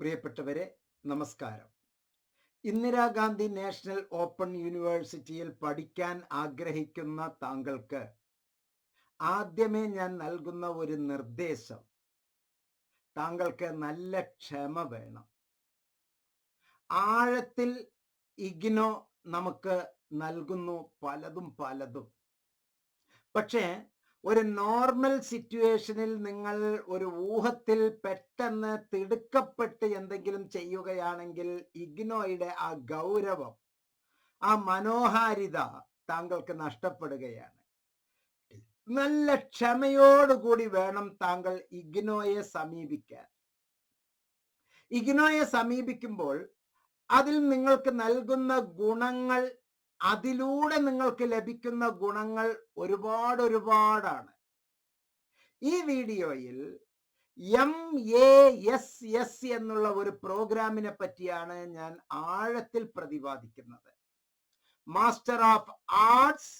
പ്രിയപ്പെട്ടവരെ നമസ്കാരം. Indira Gandhi national open യൂണിവേഴ്സിറ്റിയിൽ പഠിക്കാൻ ആഗ്രഹിക്കുന്ന താങ്കൾക്ക് ആദ്യമേ ഞാൻ നൽകുന്ന ഒരു നിർദ്ദേശം. താങ്കൾക്ക് നല്ല ക്ഷമ വേണം. ആഴത്തിൽ ഇഗ്നോ നമുക്ക് നൽകുന്നു പലതും പലതും. പക്ഷേ ഒരു നോർമൽ സിറ്റുവേഷനിൽ നിങ്ങൾ ഒരു ഊഹത്തിൽ പെട്ടെന്ന് തിടുക്കപ്പെട്ട് എന്തെങ്കിലും ചെയ്യുകയാണെങ്കിൽ ഇഗ്നോയുടെ ആ ഗൗരവം ആ മനോഹാരിത താങ്കൾക്ക് നഷ്ടപ്പെടുകയാണ്. നല്ല ക്ഷമയോടുകൂടി വേണം താങ്കൾ ഇഗ്നോയെ സമീപിക്കാൻ. ഇഗ്നോയെ സമീപിക്കുമ്പോൾ അതിൽ നിങ്ങൾക്ക് നൽകുന്ന ഗുണങ്ങൾ അതിലൂടെ നിങ്ങൾക്ക് ലഭിക്കുന്ന ഗുണങ്ങൾ ഒരുപാട് ഒരുപാടാണ് ഈ വീഡിയോയിൽ എം എ എസ് എസ് എന്നുള്ള ഒരു പ്രോഗ്രാമിനെ പറ്റിയാണ് ഞാൻ ആഴത്തിൽ പ്രതിപാദിക്കുന്നത്. Master of arts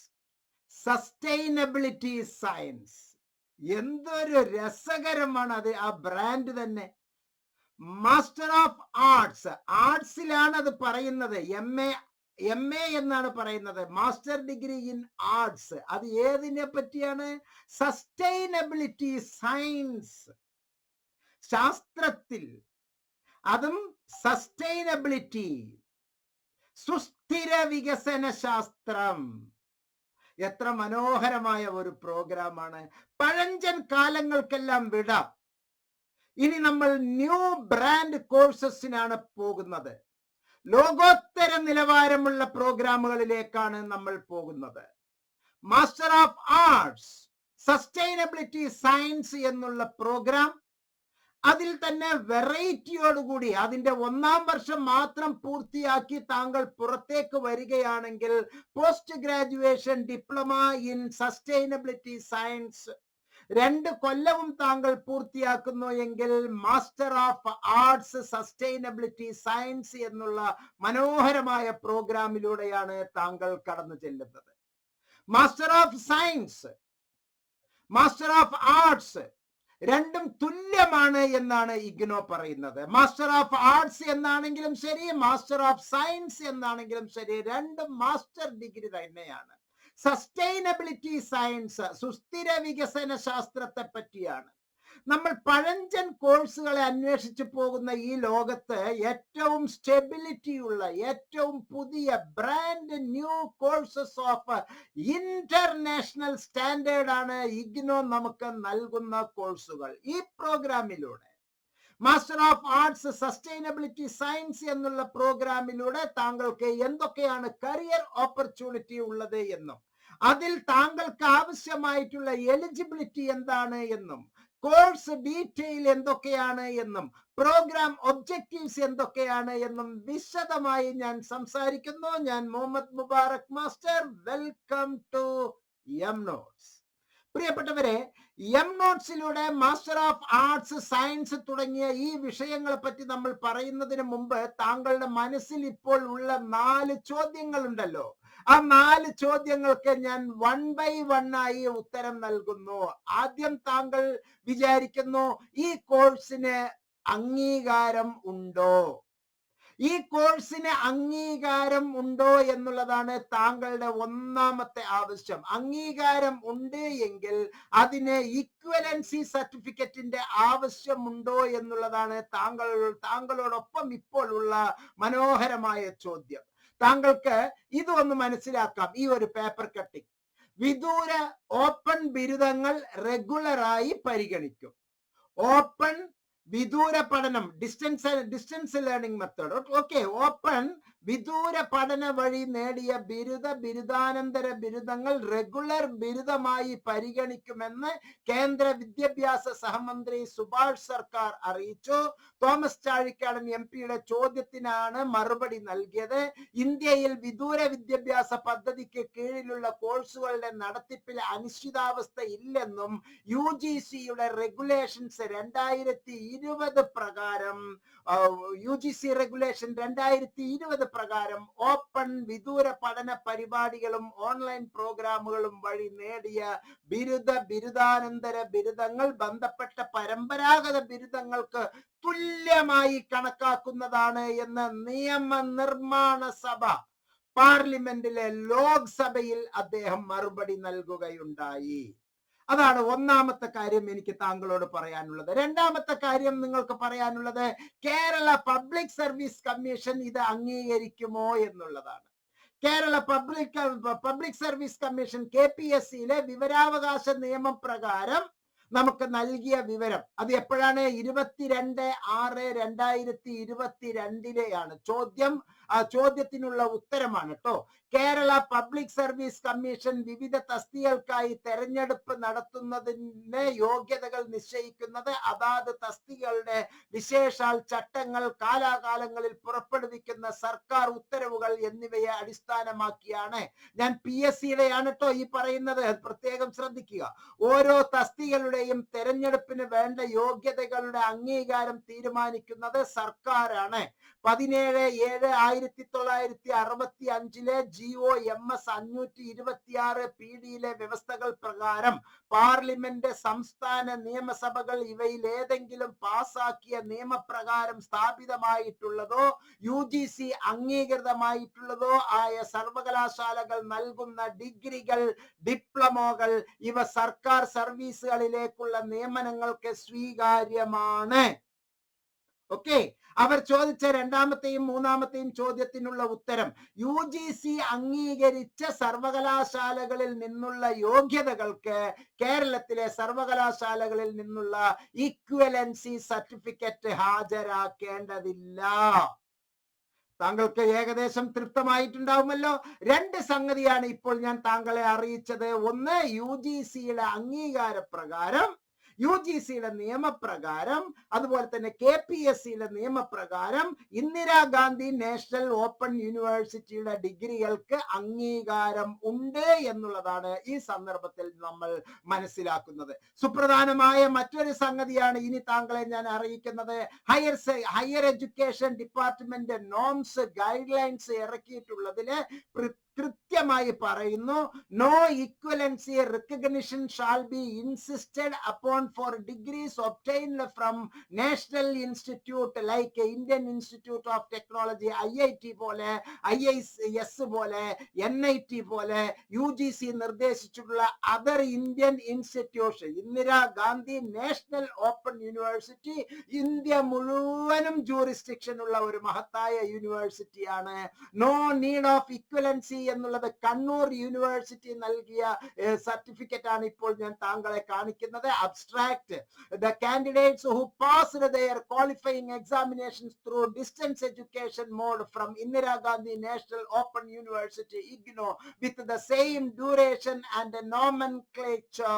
sustainability science എന്തൊരു രസകരമാണ് അത് ആ ബ്രാൻഡ് തന്നെ. മാസ്റ്റർ ഓഫ് ആർട്സ് ആർട്സിലാണ് അത് പറയുന്നത്. എം എ എം എ എന്നാണ് പറയുന്നത്. മാസ്റ്റർ ഡിഗ്രി ഇൻ ആർട്സ് അത് ഏതിനെ പറ്റിയാണ്? സസ്റ്റൈനബിലിറ്റി സയൻസ് ശാസ്ത്രത്തിൽ. അതും സസ്റ്റൈനബിലിറ്റി സുസ്ഥിര വികസന ശാസ്ത്രം. എത്ര മനോഹരമായ ഒരു പ്രോഗ്രാമാണ്. പഴഞ്ചൻ കാലങ്ങൾക്കെല്ലാം വിടാം. ഇനി നമ്മൾ ന്യൂ ബ്രാൻഡ് കോഴ്സസിനാണ് പോകുന്നത്. ലോകോത്തര നിലവാരമുള്ള പ്രോഗ്രാമുകളിലേക്കാണ് നമ്മൾ പോകുന്നത്. Master of arts sustainability science എന്നുള്ള പ്രോഗ്രാം അതിൽ തന്നെ വെറൈറ്റിയോടുകൂടി അതിന്റെ ഒന്നാം വർഷം മാത്രം പൂർത്തിയാക്കി താങ്കൾ പുറത്തേക്ക് വരികയാണെങ്കിൽ post graduation diploma in sustainability science രണ്ട് കൊല്ലവും താങ്കൾ പൂർത്തിയാക്കുന്നു എങ്കിൽ master of arts sustainability science എന്നുള്ള മനോഹരമായ പ്രോഗ്രാമിലൂടെയാണ് താങ്കൾ കടന്നു ചെല്ലുന്നത്. Master of science master of arts രണ്ടും തുല്യമാണ് എന്നാണ് ഇഗ്നോ പറയുന്നത്. മാസ്റ്റർ ഓഫ് ആർട്സ് എന്നാണെങ്കിലും ശരി മാസ്റ്റർ ഓഫ് സയൻസ് എന്നാണെങ്കിലും ശരി രണ്ടും മാസ്റ്റർ ഡിഗ്രി തന്നെയാണ്. സസ്റ്റൈനബിലിറ്റി സയൻസ് സുസ്ഥിര വികസന ശാസ്ത്രത്തെ പറ്റിയാണ്. നമ്മൾ പഴഞ്ചൻ കോഴ്സുകളെ അന്വേഷിച്ചു പോകുന്ന ഈ ലോകത്ത് ഏറ്റവും സ്റ്റെബിലിറ്റി ഉള്ള ഏറ്റവും പുതിയ brand new courses of international സ്റ്റാൻഡേർഡാണ് IGNOU നമുക്ക് നൽകുന്ന കോഴ്സുകൾ ഈ പ്രോഗ്രാമിലൂടെ master of arts sustainability science എന്നുള്ള പ്രോഗ്രാമിലൂടെ താങ്കൾക്ക് എന്തൊക്കെയാണ് കരിയർ ഓപ്പർച്യൂണിറ്റി ഉള്ളത് എന്നും അതിൽ താങ്കൾക്ക് ആവശ്യമായിട്ടുള്ള എലിജിബിലിറ്റി എന്താണ് എന്നും കോഴ്സ് ഡീറ്റെയിൽ എന്തൊക്കെയാണ് എന്നും പ്രോഗ്രാം ഒബ്ജക്റ്റീവ്സ് എന്തൊക്കെയാണ് എന്നും വിശദമായി ഞാൻ സംസാരിക്കുന്നു. ഞാൻ Muhammad Mubarak master welcome to M notes പ്രിയപ്പെട്ടവരെ എം നോട്ട്സിലൂടെ മാസ്റ്റർ ഓഫ് ആർട്സ് സയൻസ് തുടങ്ങിയ ഈ വിഷയങ്ങളെ പറ്റി നമ്മൾ പറയുന്നതിന് മുമ്പ് താങ്കളുടെ മനസ്സിൽ ഇപ്പോൾ ഉള്ള നാല് ചോദ്യങ്ങൾ ഉണ്ടല്ലോ ആ നാല് ചോദ്യങ്ങൾക്ക് ഞാൻ വൺ ബൈ വൺ ആയി ഉത്തരം നൽകുന്നു. ആദ്യം താങ്കൾ വിചാരിക്കുന്നു ഈ കോഴ്സിന് അംഗീകാരം ഉണ്ടോ? ഈ കോഴ്സിന് അംഗീകാരം ഉണ്ടോ എന്നുള്ളതാണ് താങ്കളുടെ ഒന്നാമത്തെ ആവശ്യം. അംഗീകാരം ഉണ്ട് എങ്കിൽ അതിന് ഇക്വലൻസി സർട്ടിഫിക്കറ്റിന്റെ ആവശ്യമുണ്ടോ എന്നുള്ളതാണ് താങ്കൾ താങ്കളോടൊപ്പം ഇപ്പോൾ ഉള്ള മനോഹരമായ ചോദ്യം. താങ്കൾക്ക് ഇത് ഒന്ന് മനസ്സിലാക്കാം. ഈ ഒരു പേപ്പർ കട്ടിംഗ് വിദൂര ഓപ്പൺ ബിരുദങ്ങൾ റെഗുലറായി പരിഗണിക്കും. ഓപ്പൺ വിദൂര പഠനം distance distance learning method okay open വിദൂര പഠന വഴി നേടിയ ബിരുദ ബിരുദാനന്തര ബിരുദങ്ങൾ റെഗുലർ ബിരുദമായി പരിഗണിക്കുമെന്ന് കേന്ദ്ര വിദ്യാഭ്യാസ സഹമന്ത്രി സുഭാഷ് സർക്കാർ അറിയിച്ചു. തോമസ് ചാഴിക്കാടൻ എം പിയുടെ ചോദ്യത്തിനാണ് മറുപടി നൽകിയത്. ഇന്ത്യയിൽ വിദൂര വിദ്യാഭ്യാസ പദ്ധതിക്ക് കീഴിലുള്ള കോഴ്സുകളുടെ നടത്തിപ്പിൽ അനിശ്ചിതാവസ്ഥ ഇല്ലെന്നും യു ജി സിയുടെ റെഗുലേഷൻസ് രണ്ടായിരത്തി ഇരുപത് പ്രകാരം യു ജി സി റെഗുലേഷൻ രണ്ടായിരത്തി ഇരുപത് പ്രകാരം ഓപ്പൺ വിദൂര പഠന പരിപാടികളും ഓൺലൈൻ പ്രോഗ്രാമുകളും വഴി നേടിയ ബിരുദ ബിരുദാനന്തര ബിരുദങ്ങൾ ബന്ധപ്പെട്ട പരമ്പരാഗത ബിരുദങ്ങൾക്ക് തുല്യമായി കണക്കാക്കുന്നതാണ് എന്ന് നിയമനിർമ്മാണ സഭ പാർലമെന്റിലെ ലോക്സഭയിൽ അദ്ദേഹം മറുപടി നൽകുകയുണ്ടായി. അതാണ് ഒന്നാമത്തെ കാര്യം എനിക്ക് താങ്കളോട് പറയാനുള്ളത്. രണ്ടാമത്തെ കാര്യം നിങ്ങൾക്ക് പറയാനുള്ളത് കേരള പബ്ലിക് സർവീസ് കമ്മീഷൻ ഇത് അംഗീകരിക്കുമോ എന്നുള്ളതാണ്. Kerala public public service commission K P S സിയിലെ വിവരാവകാശ നിയമപ്രകാരം നമുക്ക് നൽകിയ വിവരം അത് എപ്പോഴാണ്? ഇരുപത്തിരണ്ട് ആറ് രണ്ടായിരത്തി ഇരുപത്തിരണ്ടിലെയാണ്. ചോദ്യം ആ ചോദ്യത്തിനുള്ള ഉത്തരമാണ് കേട്ടോ കേരള പബ്ലിക് സർവീസ് കമ്മീഷൻ വിവിധ തസ്തികൾക്കായി തെരഞ്ഞെടുപ്പ് നടത്തുന്നതിന് യോഗ്യതകൾ നിശ്ചയിക്കുന്നത് അതാത് തസ്തികളുടെ വിശേഷാൽ ചട്ടങ്ങൾ കാലാകാലങ്ങളിൽ പുറപ്പെടുവിക്കുന്ന സർക്കാർ ഉത്തരവുകൾ എന്നിവയെ അടിസ്ഥാനമാക്കിയാണ് ഞാൻ പി എസ് സിയുടെയാണ് കേട്ടോ ഈ പറയുന്നത്. പ്രത്യേകം ശ്രദ്ധിക്കുക. ഓരോ തസ്തികളുടെയും തെരഞ്ഞെടുപ്പിന് വേണ്ട യോഗ്യതകളുടെ അംഗീകാരം തീരുമാനിക്കുന്നത് സർക്കാരാണ്. പതിനേഴ് ഏഴ് ആയിരത്തി തൊള്ളായിരത്തി അറുപത്തി അഞ്ചിലെ ജി ഒ എം എസ് അഞ്ഞൂറ്റി ഇരുപത്തിയാറ് പി ഡിയിലെ വ്യവസ്ഥകൾ പ്രകാരം പാർലമെന്റ് സംസ്ഥാന നിയമസഭകൾ ഇവയിൽ ഏതെങ്കിലും പാസാക്കിയ നിയമപ്രകാരം സ്ഥാപിതമായിട്ടുള്ളതോ യു ജി സി അംഗീകൃതമായിട്ടുള്ളതോ ആയ സർവകലാശാലകൾ നൽകുന്ന ഡിഗ്രികൾ ഡിപ്ലോമകൾ ഇവ സർക്കാർ സർവീസുകളിലേക്കുള്ള നിയമനങ്ങൾക്ക് സ്വീകാര്യമാണ്. ഓക്കെ അവർ ചോദിച്ച രണ്ടാമത്തെയും മൂന്നാമത്തെയും ചോദ്യത്തിനുള്ള ഉത്തരം യു ജി സി അംഗീകരിച്ച സർവകലാശാലകളിൽ നിന്നുള്ള യോഗ്യതകൾക്ക് കേരളത്തിലെ സർവകലാശാലകളിൽ നിന്നുള്ള ഇക്വലൻസി സർട്ടിഫിക്കറ്റ് ഹാജരാക്കേണ്ടതില്ല. താങ്കൾക്ക് ഏകദേശം തൃപ്തമായിട്ടുണ്ടാവുമല്ലോ? രണ്ട് സംഗതിയാണ് ഇപ്പോൾ ഞാൻ താങ്കളെ അറിയിച്ചത്. ഒന്ന് യു ജി സിയുടെ അംഗീകാര പ്രകാരം യു ജി സിയുടെ നിയമപ്രകാരം അതുപോലെ തന്നെ കെ പി എസ് സിയുടെ നിയമപ്രകാരം ഇന്ദിരാഗാന്ധി നാഷണൽ ഓപ്പൺ യൂണിവേഴ്സിറ്റിയുടെ ഡിഗ്രികൾക്ക് അംഗീകാരം ഉണ്ട് എന്നുള്ളതാണ് ഈ സന്ദർഭത്തിൽ നമ്മൾ മനസ്സിലാക്കുന്നത്. സുപ്രധാനമായ മറ്റൊരു സംഗതിയാണ് ഇനി താങ്കളെ ഞാൻ അറിയിക്കുന്നത്. Higher higher education department norms guidelines ഇറക്കിയിട്ടുള്ളതിൽ കൃത്യമായി പറയുന്നു no equivalency recognition shall be insisted upon for degrees obtained from national institute like Indian institute of technology I I T പോലെ ഐ ഐ എസ് പോലെ എൻ ഐ ടി പോലെ U G C നിർദ്ദേശിച്ചിട്ടുള്ള other Indian institution Indira Gandhi national open university India മുഴുവനും jurisdiction ഉള്ള ഒരു മഹത്തായ യൂണിവേഴ്സിറ്റിയാണ് no need of equivalency എന്നുള്ളത് Kannur university നൽകിയ സർട്ടിഫിക്കറ്റ് ആണ് ഇപ്പോൾ ഞാൻ താങ്കളെ കാണിക്കുന്നത്. Abstract the candidates who passed their qualifying examinations through distance education mode from Indiragandhi national open university IGNOU with the same duration and nomenclature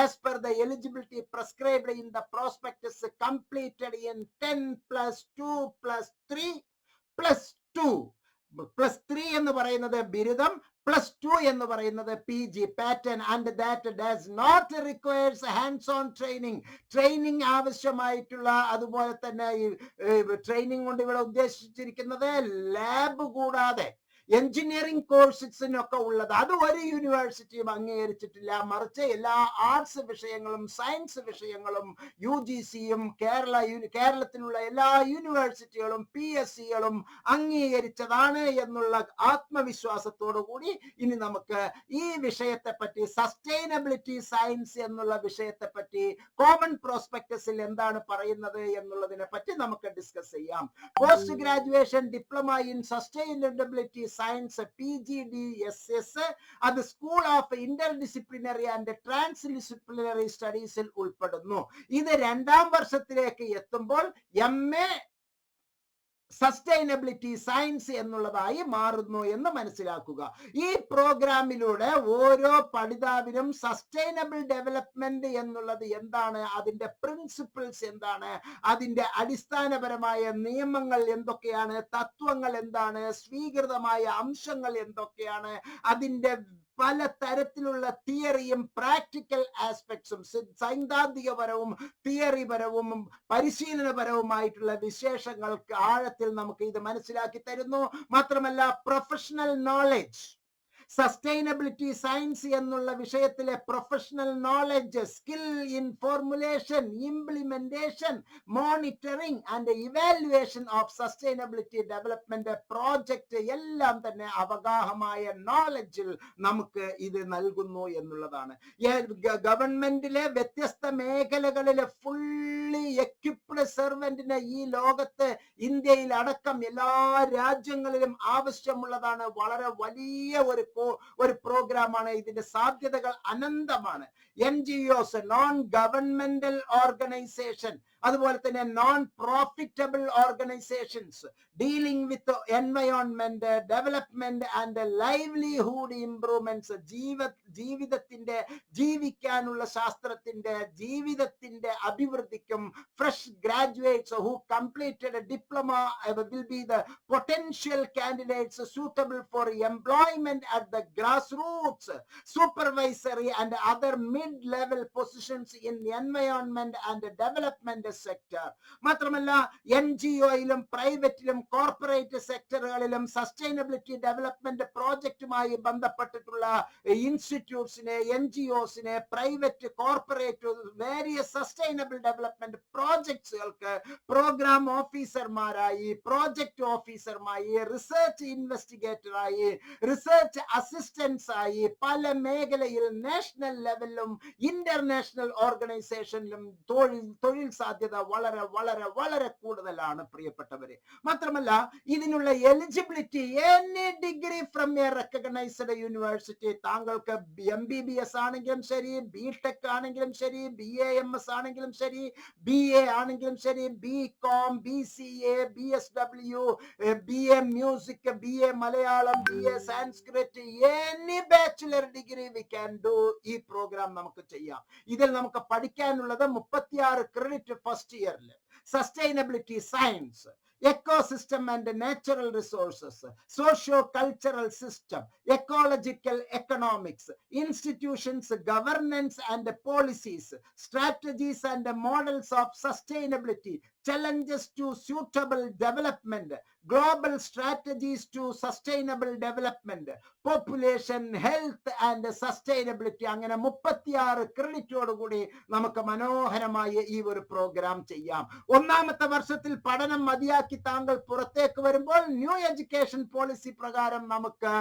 as per the eligibility prescribed in the prospectus completed in 10 plus 2 plus 3 plus 2 plus three എന്ന് പറയുന്നത് ബിരുദം plus two എന്ന് പറയുന്നത് P G pattern and that does not requires hands on training training ആവശ്യമായിട്ടുള്ള അതുപോലെ തന്നെ ഈ training കൊണ്ട് ഇവിടെ ഉദ്ദേശിച്ചിരിക്കുന്നത് ലാബ് കൂടാതെ എഞ്ചിനീയറിംഗ് കോഴ്സസിനൊക്കെ ഉള്ളത്. അത് ഒരു യൂണിവേഴ്സിറ്റിയും അംഗീകരിച്ചിട്ടില്ല. മറിച്ച് എല്ലാ ആർട്സ് വിഷയങ്ങളും സയൻസ് വിഷയങ്ങളും യു ജി സിയും കേരള കേരളത്തിലുള്ള എല്ലാ യൂണിവേഴ്സിറ്റികളും പി എസ് സികളും അംഗീകരിച്ചതാണ് എന്നുള്ള ആത്മവിശ്വാസത്തോടു കൂടി ഇനി നമുക്ക് ഈ വിഷയത്തെ പറ്റി സസ്റ്റൈനബിലിറ്റി സയൻസ് എന്നുള്ള വിഷയത്തെ പറ്റി കോമൺ പ്രോസ്പെക്ടസിൽ എന്താണ് പറയുന്നത് എന്നുള്ളതിനെ പറ്റി നമുക്ക് ഡിസ്കസ് ചെയ്യാം. Post graduation diploma in sustainability science P G D S S അത് school of interdisciplinary and transdisciplinary സ്റ്റഡീസിൽ ഉൾപ്പെടുന്നു. ഇത് രണ്ടാം വർഷത്തിലേക്ക് എത്തുമ്പോൾ എം എ സസ്റ്റൈനബിലിറ്റി സയൻസ് എന്നുള്ളതായി മാറുന്നു എന്ന് മനസ്സിലാക്കുക. ഈ പ്രോഗ്രാമിലൂടെ ഓരോ പഠിതാവിനും സസ്റ്റൈനബിൾ ഡെവലപ്മെന്റ് എന്നുള്ളത് എന്താണ് അതിന്റെ പ്രിൻസിപ്പിൾസ് എന്താണ് അതിന്റെ അടിസ്ഥാനപരമായ നിയമങ്ങൾ എന്തൊക്കെയാണ് തത്വങ്ങൾ എന്താണ് സ്വീകൃതമായ അംശങ്ങൾ എന്തൊക്കെയാണ് അതിന്റെ പല തരത്തിലുള്ള തിയറിയും പ്രാക്ടിക്കൽ ആസ്പെക്ട്സും സൈദ്ധാന്തികപരവും തിയറിപരവും പരിശീലനപരവുമായിട്ടുള്ള വിശേഷങ്ങൾക്ക് ആഴത്തിൽ നമുക്ക് ഇത് മനസ്സിലാക്കി തരുന്നു. മാത്രമല്ല പ്രൊഫഷണൽ നോളജ് സസ്റ്റൈനബിലിറ്റി സയൻസ് എന്നുള്ള വിഷയത്തിലെ professional knowledge skill in formulation implementation monitoring and evaluation of sustainability development project എല്ലാം തന്നെ അവഗാഹമായ നോളജിൽ നമുക്ക് ഇത് നൽകുന്നു എന്നുള്ളതാണ്. ഗവൺമെന്റിലെ വ്യത്യസ്ത മേഖലകളിലെ ഫുള്ളി എക്യുപ്ഡ് സെർവന്റിന് ഈ ലോകത്ത് ഇന്ത്യയിൽ അടക്കം എല്ലാ രാജ്യങ്ങളിലും ആവശ്യമുള്ളതാണ്. വളരെ വലിയ ഒരു ഒരു പ്രോഗ്രാമാണ്. ഇതിന്റെ സാധ്യതകൾ അനന്തമാണ്. N G Os non governmental organisation അതുപോലെ തന്നെ non profitable organisations dealing with environment development and livelihood improvements ജീവ ജീവിതത്തിന്റെ ജീവിക്കാനുള്ള ശാസ്ത്രത്തിന്റെ ജീവിതത്തിന്റെ അഭിവൃദ്ധിക്കും fresh graduates who completed diploma will be the potential candidates suitable for employment at the grass roots supervisory and other mid level positions in environment and development sector മാത്രമല്ല N G ഒയിലും പ്രൈവറ്റിലും corporate സെക്ടറുകളിലും sustainability development പ്രോജക്റ്റുമായി ബന്ധപ്പെട്ടിട്ടുള്ള ഇൻസ്റ്റിറ്റ്യൂട്ട്സിനെ N G ഒസിനെ private corporate various sustainable development പ്രോജക്ട്സുകൾക്ക് programme ഓഫീസർമാരായി project ഓഫീസർമാരായി research ഇൻവെസ്റ്റിഗേറ്ററായി റിസർച്ച് അസിസ്റ്റൻസ് ആയി പല മേഖലയിൽ നാഷണൽ ലെവലിലും ഇന്റർനാഷണൽ ഓർഗനൈസേഷനിലും തൊഴിൽ തൊഴിൽ സാധ്യത വളരെ വളരെ വളരെ കൂടുതലാണ് പ്രിയപ്പെട്ടവരെ. മാത്രമല്ല ഇതിനുള്ള eligibility any degree from a recognised university താങ്കൾക്ക് എം ബി ബി എസ് ആണെങ്കിലും ശരി ബി ടെക് ആണെങ്കിലും ശരി ബി എ എം എസ് ആണെങ്കിലും ശരി ബി എ ആണെങ്കിലും ശരി B Com B C A B S W B A music B A Malayalam B A Sanskrit any bachelor degree we can do ഈ programme നമുക്ക് ചെയ്യാം. ഇതിൽ നമുക്ക് പഠിക്കാനുള്ളത് മുപ്പത്തിയാറ് ക്രെഡിറ്റ് ഫസ്റ്റ് ഇയറിൽ sustainability science ecosystem and natural resources, socio-cultural system, ecological economics, institutions, governance and policies, strategies and models of sustainability, challenges to suitable development, global strategies to sustainable development, population, health and sustainability. അങ്ങനെ മുപ്പത്തിയാറ് ക്രെഡിറ്റോടുകൂടി നമുക്ക് മനോഹരമായ ഈ ഒരു programme ചെയ്യാം. ഒന്നാമത്തെ വർഷത്തിൽ പഠനം മതിയാക്കി താങ്കൾ പുറത്തേക്ക് വരുമ്പോൾ ന്യൂ എഡ്യൂക്കേഷൻ പോളിസി പ്രകാരം നമുക്ക്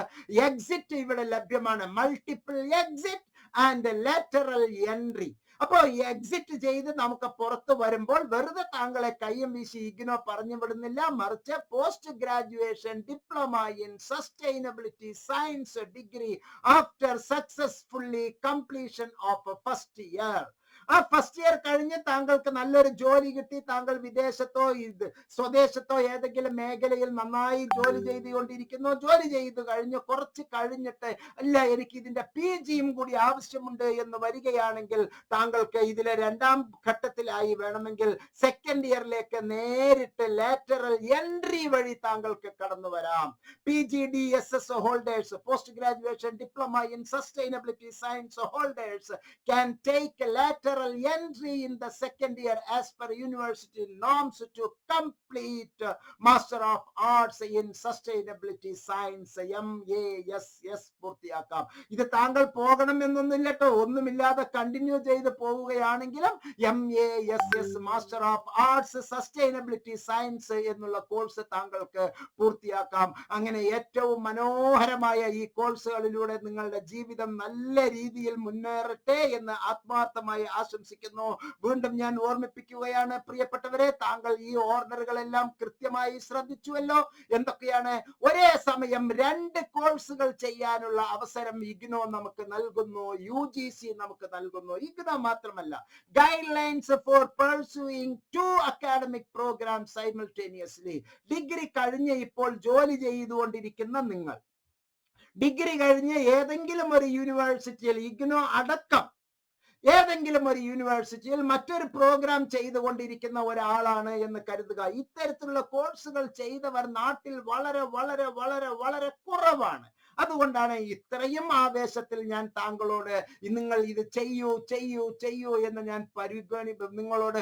എക്സിറ്റ് ഇവിടെ ലഭ്യമാണ്. Multiple exit and lateral entry അപ്പോ എക്സിറ്റ് ചെയ്ത് നമുക്ക് പുറത്ത് വരുമ്പോൾ വെറുതെ താങ്കളെ കയ്യും വീശി ഇഗ്നോ പറഞ്ഞു വിടുന്നില്ല. മറിച്ച് post graduation diploma in sustainability science degree after successfully completion of first year ആ ഫസ്റ്റ് ഇയർ കഴിഞ്ഞ് താങ്കൾക്ക് നല്ലൊരു ജോലി കിട്ടി. താങ്കൾ വിദേശത്തോ ഇത് സ്വദേശത്തോ ഏതെങ്കിലും മേഖലയിൽ നന്നായി ജോലി ചെയ്തുകൊണ്ടിരിക്കുന്നു. ജോലി ചെയ്ത് കഴിഞ്ഞ് കുറച്ച് കഴിഞ്ഞിട്ട് അല്ല എനിക്ക് ഇതിന്റെ പി ജിയും കൂടി ആവശ്യമുണ്ട് എന്ന് വരികയാണെങ്കിൽ താങ്കൾക്ക് ഇതിലെ രണ്ടാം ഘട്ടത്തിലായി വേണമെങ്കിൽ സെക്കൻഡ് ഇയറിലേക്ക് നേരിട്ട് ലാറ്ററൽ എൻട്രി വഴി താങ്കൾക്ക് കടന്നു വരാം. P G D S S holders post graduation diploma in sustainability science holders can take a lateral entry in the second year as per university norms to complete Master of Arts in Sustainability Science M A S S പൂർത്തിയാക്കാം. ഇത് താങ്കൾ പോകണം എന്നൊന്നുമില്ല കേട്ടോ ഒന്നുമില്ലാതെ continue ചെയ്ത് പോവുകയാണെങ്കിലും M A S S master of arts sustainability science എന്നുള്ള course താങ്കൾക്ക് പൂർത്തിയാക്കാം. അങ്ങനെ ഏറ്റവും മനോഹരമായ ഈ കോഴ്സുകളിലൂടെ നിങ്ങളുടെ ജീവിതം നല്ല രീതിയിൽ മുന്നേറട്ടെ എന്ന് ആത്മാർത്ഥമായി ആശംസിക്കുന്നു. വീണ്ടും ഞാൻ ഓർമ്മിപ്പിക്കുകയാണ് പ്രിയപ്പെട്ടവരെ താങ്കൾ ഈ ഓർഡറുകളെല്ലാം കൃത്യമായി ശ്രദ്ധിച്ചുവല്ലോ. എന്തൊക്കെയാണ്? ഒരേ സമയം രണ്ട് കോഴ്സുകൾ ചെയ്യാനുള്ള അവസരം ഇഗ്നോ നമുക്ക് നൽകുന്നു യു ജി സി നമുക്ക് നൽകുന്നു. ഇഗ്നോ മാത്രമല്ല guidelines for pursuing two academic programme simultaneously. Degree കഴിഞ്ഞ് ഇപ്പോൾ ജോലി ചെയ്തുകൊണ്ടിരിക്കുന്ന നിങ്ങൾ. ഡിഗ്രി കഴിഞ്ഞ് ഏതെങ്കിലും ഒരു യൂണിവേഴ്സിറ്റിയിൽ ഇഗ്നോ അടക്കം ഏതെങ്കിലും ഒരു യൂണിവേഴ്സിറ്റിയിൽ മറ്റൊരു പ്രോഗ്രാം ചെയ്തുകൊണ്ടിരിക്കുന്ന ഒരാളാണ് എന്ന് കരുതുക. ഇത്തരത്തിലുള്ള കോഴ്സുകൾ ചെയ്തവർ നാട്ടിൽ വളരെ വളരെ വളരെ വളരെ കുറവാണ്. അതുകൊണ്ടാണ് ഇത്രയും ആവേശത്തിൽ ഞാൻ താങ്കളോട് നിങ്ങൾ ഇത് ചെയ്യൂ ചെയ്യൂ ചെയ്യൂ എന്ന് ഞാൻ പരിഗണി നിങ്ങളോട്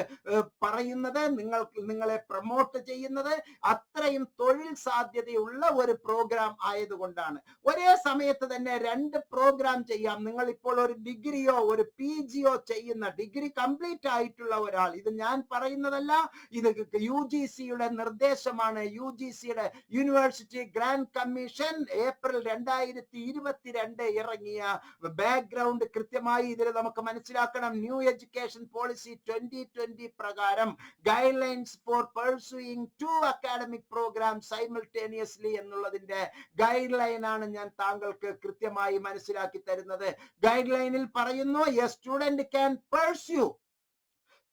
പറയുന്നത് നിങ്ങൾ നിങ്ങളെ പ്രൊമോട്ട് ചെയ്യുന്നത് അത്രയും തൊഴിൽ സാധ്യതയുള്ള ഒരു പ്രോഗ്രാം ആയതുകൊണ്ടാണ്. ഒരേ സമയത്ത് തന്നെ രണ്ട് പ്രോഗ്രാം ചെയ്യാം. നിങ്ങൾ ഇപ്പോൾ ഒരു ഡിഗ്രിയോ ഒരു പി ജിയോ ചെയ്യുന്ന ഡിഗ്രി കംപ്ലീറ്റ് ആയിട്ടുള്ള ഒരാൾ. ഇത് ഞാൻ പറയുന്നതല്ല ഇത് യു ജി സിയുടെ നിർദ്ദേശമാണ്. യു ജി സിയുടെ യൂണിവേഴ്സിറ്റി ഗ്രാൻഡ് കമ്മീഷൻ ഏപ്രിൽ രണ്ടായിരത്തി ഇരുപത്തിരണ്ട് ഇറങ്ങിയ ബാക്ക്ഗ്രൗണ്ട് കൃത്യമായി ഇതിൽ നമുക്ക് മനസ്സിലാക്കണം. New education policy twenty twenty പ്രകാരം guidelines for pursuing two academic program simultaneously എന്നുള്ളതിന്റെ ഗൈഡ് ലൈൻ ആണ് ഞാൻ താങ്കൾക്ക് കൃത്യമായി മനസ്സിലാക്കി തരുന്നത്. ഗൈഡ് ലൈനിൽ പറയുന്നു a student can pursue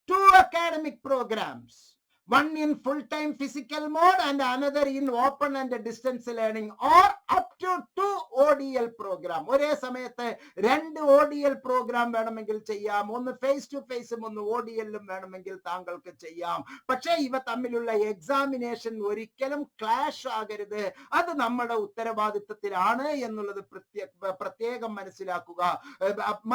two academic programmes one in full-time physical mode and another in open and distance learning or up to two ODL program. ഒരേ സമയത്ത് രണ്ട് ODL പ്രോഗ്രാം വേണമെങ്കിൽ ചെയ്യാം. ഒന്ന് ഫേസ് ടു ഫേസും ഒന്ന് ODL-ഉം വേണമെങ്കിൽ താങ്കൾക്ക് ചെയ്യാം. പക്ഷേ ഇവ തമ്മിലുള്ള എക്സാമിനേഷൻ ഒരിക്കലും ക്ലാഷ് ആകരുത്. അത് നമ്മുടെ ഉത്തരവാദിത്തത്തിലാണ് എന്നുള്ളത് പ്രത്യേകം മനസ്സിലാക്കുക.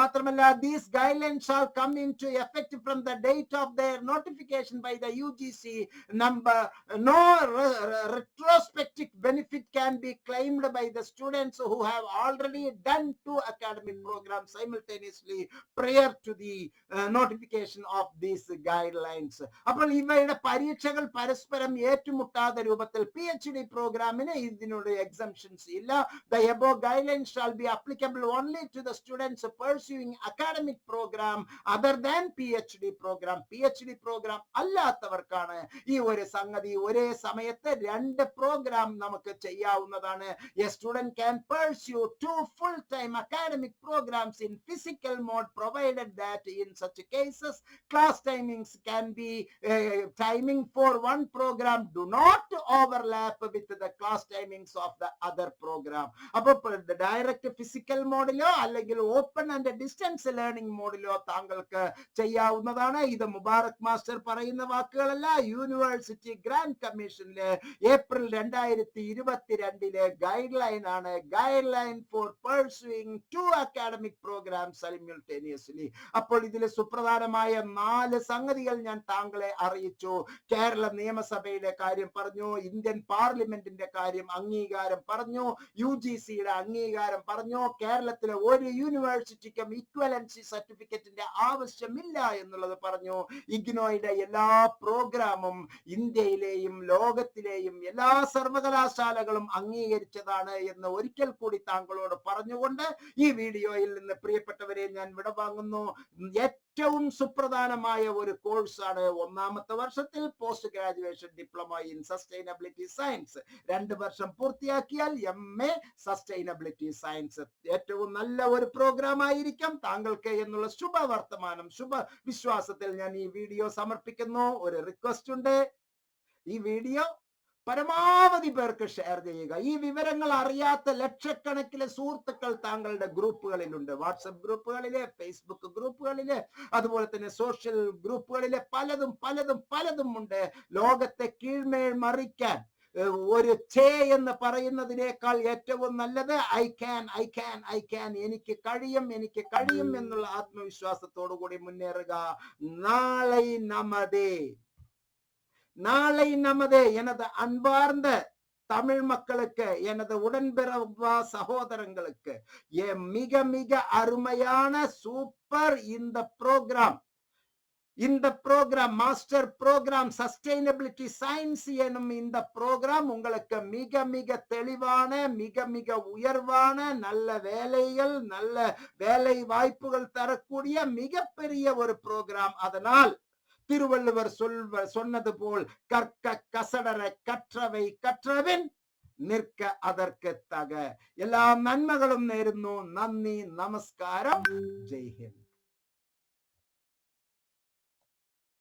മാത്രമല്ല these guidelines are come into effect from the date of their notification by the U G C number no re- re- retrospective benefit can be claimed by the students who have already done two academic programs simultaneously prior to the uh, notification of these guidelines അപ്പോൾ ഇവയുടെ പരീക്ഷകൾ പരസ്പരം ഏറ്റുമുട്ടാത്ത രൂപത്തിൽ P H D പ്രോഗ്രാമിന് ഇതിനോട് exemptions ഇല്ല the above guidelines shall be applicable only to the students pursuing academic programme other than P H D programme P H D programme അല്ലാത്തവർക്കാണ് ഈ ഒരു സംഗതി ഒരേ സമയത്ത് രണ്ട് പ്രോഗ്രാം നമുക്ക് ചെയ്യാവുന്നതാണ്. A student can pursue two full time academic programmes in physical mode provided that in such cases class timings can be timing for one programme do not overlap with the class timings of the other program അപ്പോൾ direct physical മോഡിലോ അല്ലെങ്കിൽ open and distance learning മോഡിലോ താങ്കൾക്ക് ചെയ്യാവുന്നതാണ്. ഇത് Mubarak master പറയുന്ന വാക്കുകളല്ല. University grant കമ്മീഷനിലെ ഏപ്രിൽ രണ്ടായിരത്തി ഇരുപത്തിരണ്ടിലെ ഗൈഡ് ലൈൻ ആണ് guideline for pursuing two academic programme simultaneously അപ്പോൾ ഇതിലെ സുപ്രധാനമായ നാല് സംഗതികൾ ഞാൻ താങ്കളെ അറിയിച്ചു. കേരള നിയമസഭയുടെ കാര്യം പറഞ്ഞു ഇന്ത്യൻ പാർലമെന്റിന്റെ കാര്യം അംഗീകാരം പറഞ്ഞു യു ജി സിയുടെ അംഗീകാരം പറഞ്ഞു കേരളത്തിലെ ഒരു യൂണിവേഴ്സിറ്റിക്കും ഇക്വലൻസി സർട്ടിഫിക്കറ്റിന്റെ ആവശ്യമില്ല എന്നുള്ളത് പറഞ്ഞു. ഇഗ്നോയുടെ എല്ലാ പ്രോഗ്രാമും ഇന്ത്യയിലെയും ലോകത്തിലെയും എല്ലാ സർവകലാശാലകളും അംഗീകരിച്ചതാണ് എന്ന് ഒരിക്കൽ കൂടി താങ്കളോട് പറഞ്ഞുകൊണ്ട് ഈ വീഡിയോയിൽ നിന്ന് പ്രിയപ്പെട്ടവരെ ഞാൻ വിടവാങ്ങുന്നു. ഏറ്റവും സുപ്രധാനമായ ഒരു കോഴ്സാണ് ഒന്നാമത്തെ വർഷത്തിൽ post graduation diploma in sustainability science. രണ്ട് വർഷം പൂർത്തിയാക്കിയാൽ എം എ സസ്റ്റൈനബിലിറ്റി സയൻസ്. ഏറ്റവും നല്ല ഒരു പ്രോഗ്രാം ആയിരിക്കാം താങ്കൾക്ക് എന്നുള്ള ശുഭ വർത്തമാനം ശുഭ വിശ്വാസത്തിൽ ഞാൻ ഈ വീഡിയോ സമർപ്പിക്കുന്നു. ഒരു റിക്വസ്റ്റ് ഉണ്ട്. ഈ വീഡിയോ പരമാവധി പേർക്ക് ഷെയർ ചെയ്യുക. ഈ വിവരങ്ങൾ അറിയാത്ത ലക്ഷക്കണക്കിലെ സുഹൃത്തുക്കൾ താങ്കളുടെ ഗ്രൂപ്പുകളിലുണ്ട്. വാട്സപ്പ് ഗ്രൂപ്പുകളിലെ ഫേസ്ബുക്ക് ഗ്രൂപ്പുകളിലെ അതുപോലെ തന്നെ സോഷ്യൽ ഗ്രൂപ്പുകളിലെ പലതും പലതും പലതും ഉണ്ട് ലോകത്തെ കീഴ്മേൽ മറിക്കാൻ. ഒരു ചേ എന്ന് പറയുന്നതിനേക്കാൾ ഏറ്റവും നല്ലത് I can I can I can എനിക്ക് കഴിയും എനിക്ക് കഴിയും എന്നുള്ള ആത്മവിശ്വാസത്തോടു കൂടി മുന്നേറുക. നാളെ നമതേ. நாளை நமது எனது அன்பார்ந்த தமிழ் மக்களுக்கு எனது உடன்பிறவா சகோதரங்களுக்கு என் மிக மிக அருமையான சூப்பர் இந்த ப்ரோக்ராம். இந்த programme master programme sustainability science எனும் இந்த ப்ரோக்ராம் உங்களுக்கு மிக மிக தெளிவான மிக மிக உயர்வான நல்ல வேலைகள் நல்ல வேலை வாய்ப்புகள் தரக்கூடிய மிகப்பெரிய ஒரு ப்ரோக்ராம். அதனால் திருவள்ளுவர் சொல்வ சொன்னது போல் கற்க கசடர கற்றவை கற்றவின் நிற்க அதற்கு தக എല്ലാ നന്മകളും നേരുന്നു നന്ദി നമസ്കാരം ജയ് ഹിന്ദ്